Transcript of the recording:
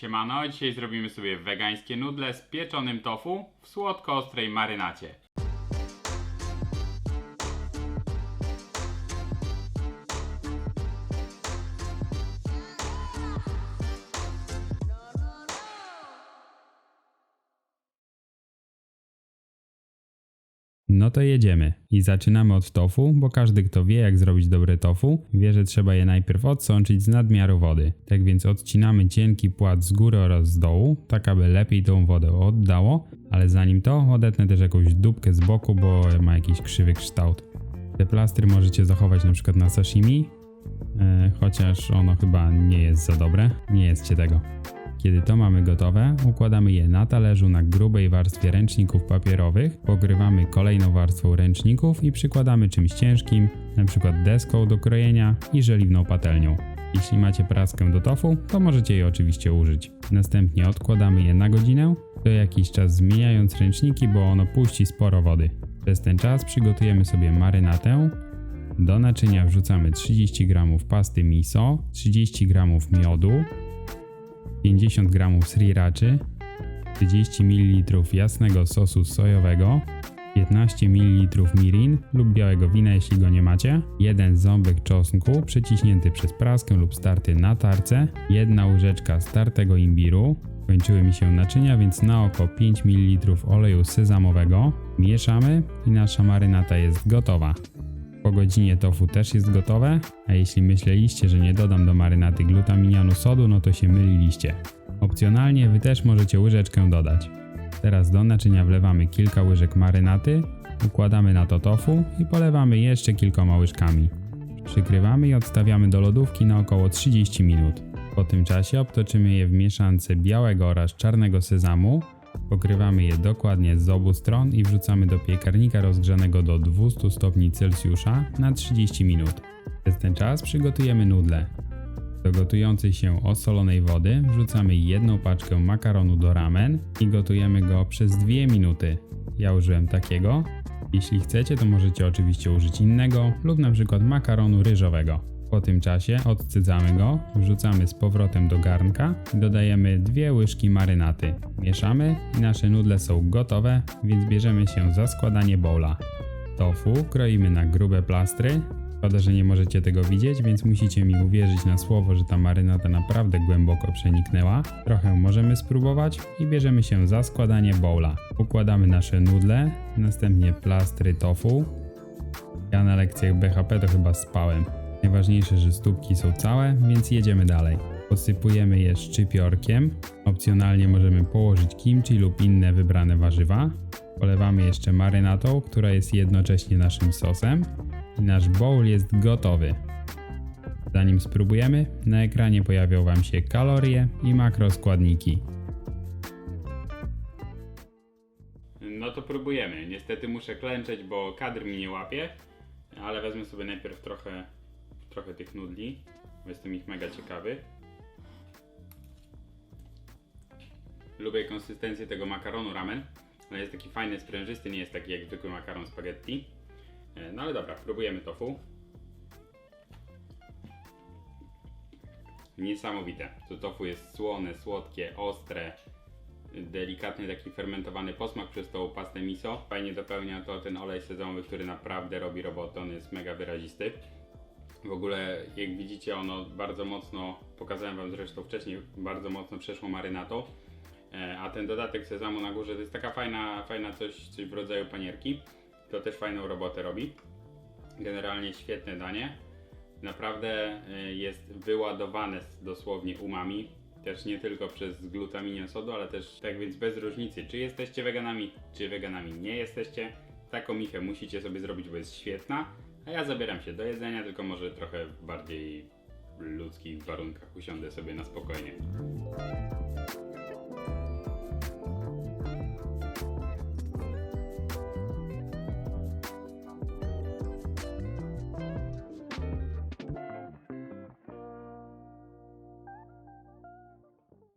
Siemano, dzisiaj zrobimy sobie wegańskie nudle z pieczonym tofu w słodko-ostrej marynacie. No to jedziemy. I zaczynamy od tofu, bo każdy kto wie jak zrobić dobre tofu, wie, że trzeba je najpierw odsączyć z nadmiaru wody. Tak więc odcinamy cienki płat z góry oraz z dołu, tak aby lepiej tą wodę oddało, ale zanim to odetnę też jakąś dupkę z boku, bo ma jakiś krzywy kształt. Te plastry możecie zachować na przykład na sashimi, e, chociaż ono chyba nie jest za dobre, nie jedzcie tego. Kiedy to mamy gotowe, układamy je na talerzu na grubej warstwie ręczników papierowych, pokrywamy kolejną warstwą ręczników i przykładamy czymś ciężkim, np. deską do krojenia i żeliwną patelnią. Jeśli macie praskę do tofu, to możecie jej oczywiście użyć. Następnie odkładamy je na godzinę, co jakiś czas zmieniając ręczniki, bo ono puści sporo wody. Przez ten czas przygotujemy sobie marynatę. Do naczynia wrzucamy 30 g pasty miso, 30 g miodu, 50 g sriraczy, 30 ml jasnego sosu sojowego, 15 ml mirin lub białego wina, jeśli go nie macie, jeden ząbek czosnku przeciśnięty przez praskę lub starty na tarce, jedna łyżeczka startego imbiru, kończyły mi się naczynia, więc na oko 5 ml oleju sezamowego, mieszamy i nasza marynata jest gotowa. Po godzinie tofu też jest gotowe, a jeśli myśleliście, że nie dodam do marynaty glutaminianu sodu, no to się myliliście. Opcjonalnie wy też możecie łyżeczkę dodać. Teraz do naczynia wlewamy kilka łyżek marynaty, układamy na to tofu i polewamy jeszcze kilkoma łyżkami. Przykrywamy i odstawiamy do lodówki na około 30 minut. Po tym czasie obtoczymy je w mieszance białego oraz czarnego sezamu, Pokrywamy je dokładnie z obu stron i wrzucamy do piekarnika rozgrzanego do 200 stopni Celsjusza na 30 minut. Przez ten czas przygotujemy nudle. Do gotującej się osolonej wody wrzucamy jedną paczkę makaronu do ramen i gotujemy go przez 2 minuty. Ja użyłem takiego. Jeśli chcecie, to możecie oczywiście użyć innego lub na przykład makaronu ryżowego. Po tym czasie odcydzamy go, wrzucamy z powrotem do garnka i dodajemy dwie łyżki marynaty. Mieszamy i nasze nudle są gotowe, więc bierzemy się za składanie bowla. Tofu kroimy na grube plastry. Szkoda, że nie możecie tego widzieć, więc musicie mi uwierzyć na słowo, że ta marynata naprawdę głęboko przeniknęła. Trochę możemy spróbować i bierzemy się za składanie bowla. Układamy nasze nudle, następnie plastry tofu. Ja na lekcjach BHP to chyba spałem. Najważniejsze, że stópki są całe, więc jedziemy dalej. Posypujemy je szczypiorkiem. Opcjonalnie możemy położyć kimchi lub inne wybrane warzywa. Polewamy jeszcze marynatą, która jest jednocześnie naszym sosem. I nasz bowl jest gotowy. Zanim spróbujemy, na ekranie pojawią Wam się kalorie i makroskładniki. No to próbujemy. Niestety muszę klęczeć, bo kadr mi nie łapie, ale wezmę sobie najpierw trochę, trochę tych nudli, bo jestem ich mega ciekawy. Lubię konsystencję tego makaronu ramen. On jest taki fajny, sprężysty, nie jest taki jak zwykły makaron spaghetti. E, No ale dobra, próbujemy tofu. Niesamowite. To tofu jest słone, słodkie, ostre, delikatny taki fermentowany posmak przez tą pastę miso. Fajnie dopełnia to ten olej sezamowy, który naprawdę robi robotę, on jest mega wyrazisty. W ogóle, jak widzicie, ono bardzo mocno, pokazałem Wam zresztą wcześniej, bardzo mocno przeszło marynatą. E, A ten dodatek sezamu na górze to jest taka fajna, fajna coś, coś w rodzaju panierki. To też fajną robotę robi. Generalnie świetne danie. Naprawdę e, jest wyładowane dosłownie umami. Też nie tylko przez glutaminię sodu, ale też tak więc bez różnicy, czy jesteście weganami, czy weganami nie jesteście. Taką michę musicie sobie zrobić, bo jest świetna. A ja zabieram się do jedzenia, tylko może trochę w bardziej ludzkich warunkach usiądę sobie na spokojnie.